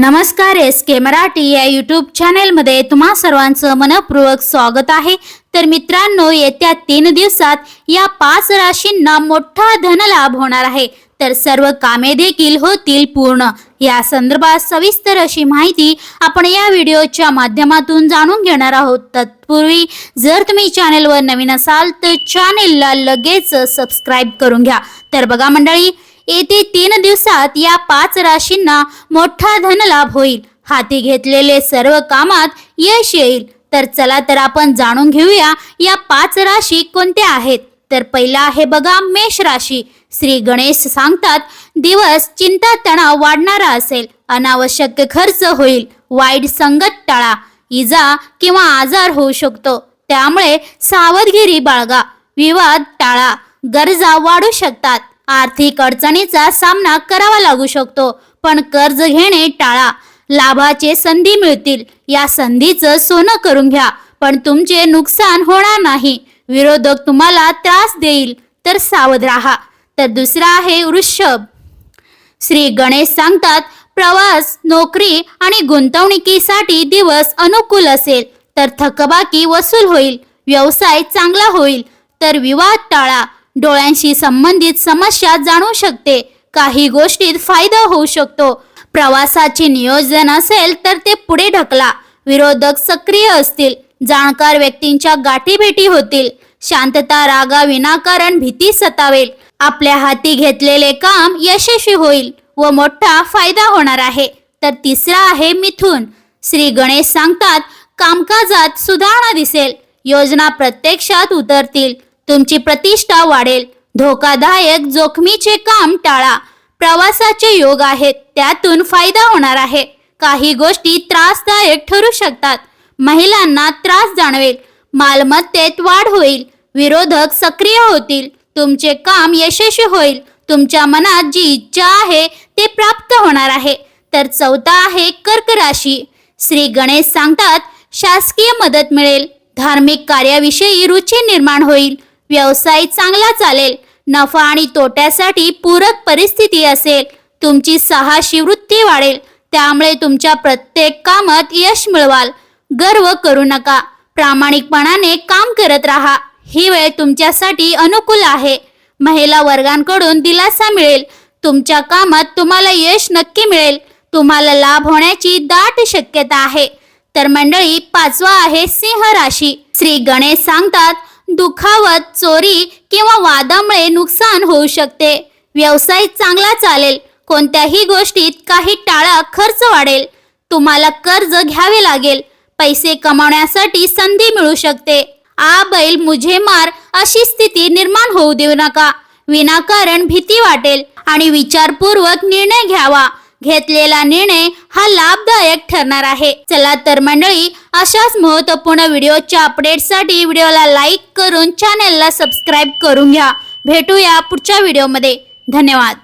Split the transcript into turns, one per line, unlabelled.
नमस्कार एस के मराठी या यूट्यूब चॅनेलमध्ये तुम्हा सर्वांचं मनपूर्वक स्वागत आहे. तर मित्रांनो येत्या तीन दिवसात या पाच राशींना मोठा धनलाभ होणार आहे. तर सर्व कामे देखील होतील पूर्ण. या संदर्भात सविस्तर अशी माहिती आपण या व्हिडिओच्या माध्यमातून जाणून घेणार आहोत. तत्पूर्वी जर तुम्ही चॅनेलवर नवीन असाल तर चॅनेलला लगेच सबस्क्राईब करून घ्या. तर बघा मंडळी येते तीन दिवसात या पाच राशींना मोठा धनलाभ होईल. हाती घेतलेले सर्व कामात यश येईल. तर चला तर आपण जाणून घेऊया या पाच राशी कोणत्या आहेत. तर पहिला आहे बघा मेष राशी. श्री गणेश सांगतात दिवस चिंता तणाव वाढणारा असेल अनावश्यक खर्च होईल वाईट संगत टाळा इजा किंवा आजार होऊ शकतो त्यामुळे सावधगिरी बाळगा विवाद टाळा गरजा वाढू शकतात आर्थिक अडचणीचा सामना करावा लागू शकतो पण कर्ज घेणे टाळा लाभाचे संधी मिळतील या संधीचं सोनं करून घ्या पण तुमचे नुकसान होणार नाही विरोधक तुम्हाला त्रास देईल तर सावध राहा. तर दुसरा आहे वृषभ. श्री गणेश सांगतात प्रवास नोकरी आणि गुंतवणुकीसाठी दिवस अनुकूल असेल तर थकबाकी वसूल होईल व्यवसाय चांगला होईल तर विवाद टाळा. डोळ्यांशी संबंधित समस्या जाणू शकते काही गोष्टीत फायदा होऊ शकतो. प्रवासाचे नियोजन असेल तर ते पुढे ढकला. विरोधक सक्रिय असतील जाणकार व्यक्तींच्या गाठीभेटी होतील शांतता रागा विनाकारण भीती सतावेल. आपल्या हाती घेतलेले काम यशस्वी होईल व मोठा फायदा होणार आहे. तर तिसरा आहे मिथुन. श्री गणेश सांगतात कामकाजात सुधारणा दिसेल. योजना प्रत्यक्षात उतरतील. तुमची प्रतिष्ठा वाढेल. धोकादायक जोखमीचे काम टाळा. प्रवासाचे योग आहेत त्यातून फायदा होणार आहे. काही गोष्टी त्रासदायक ठरू शकतात. महिलांना त्रास जाणवेल. मालमत्तेत वाढ होईल. विरोधक सक्रिय होतील. तुमचे काम यशस्वी होईल. तुमच्या मनात जी इच्छा आहे ते प्राप्त होणार आहे. तर चौथा आहे कर्क राशी. श्री गणेश सांगतात शासकीय मदत मिळेल. धार्मिक कार्याविषयी रुची निर्माण होईल. व्यवसाय चांगला चालेल. नफा आणि तोट्यासाठी पूरक परिस्थिती असेल. तुमची साहसी वृत्ती वाढेल. त्यामुळे तुमच्या प्रत्येक कामात यश मिळवाल. गर्व करू नका. प्रामाणिकपणाने काम करत राहा. ही वेळ तुमच्यासाठी अनुकूल आहे. महिला वर्गांकडून दिलासा मिळेल. तुमच्या कामात तुम्हाला यश नक्की मिळेल. तुम्हाला लाभ होण्याची दाट शक्यता आहे. तर मंडळी पाचवा आहे सिंह राशी. श्री गणेश सांगतात दुखावत चोरी किंवा वादामुळे नुकसान होऊ शकते. व्यवसाय चांगला चालेल. कोणत्याही गोष्टीत काही टाळा खर्च वाढेल. तुम्हाला कर्ज घ्यावे लागेल. पैसे कमावण्यासाठी संधी मिळू शकते. आ बैल मुझे मार अशी स्थिती निर्माण होऊ देऊ नका. विनाकारण भीती वाटेल आणि विचारपूर्वक निर्णय घ्यावा. घेतलेला निर्णय हा लाभदायक ठरणार आहे. चला तर मंडळी अशाच महत्त्वपूर्ण व्हिडिओच्या अपडेटसाठी व्हिडिओला लाईक करून चॅनेलला सबस्क्राईब करून घ्या. भेटूया पुढच्या व्हिडिओमध्ये. धन्यवाद.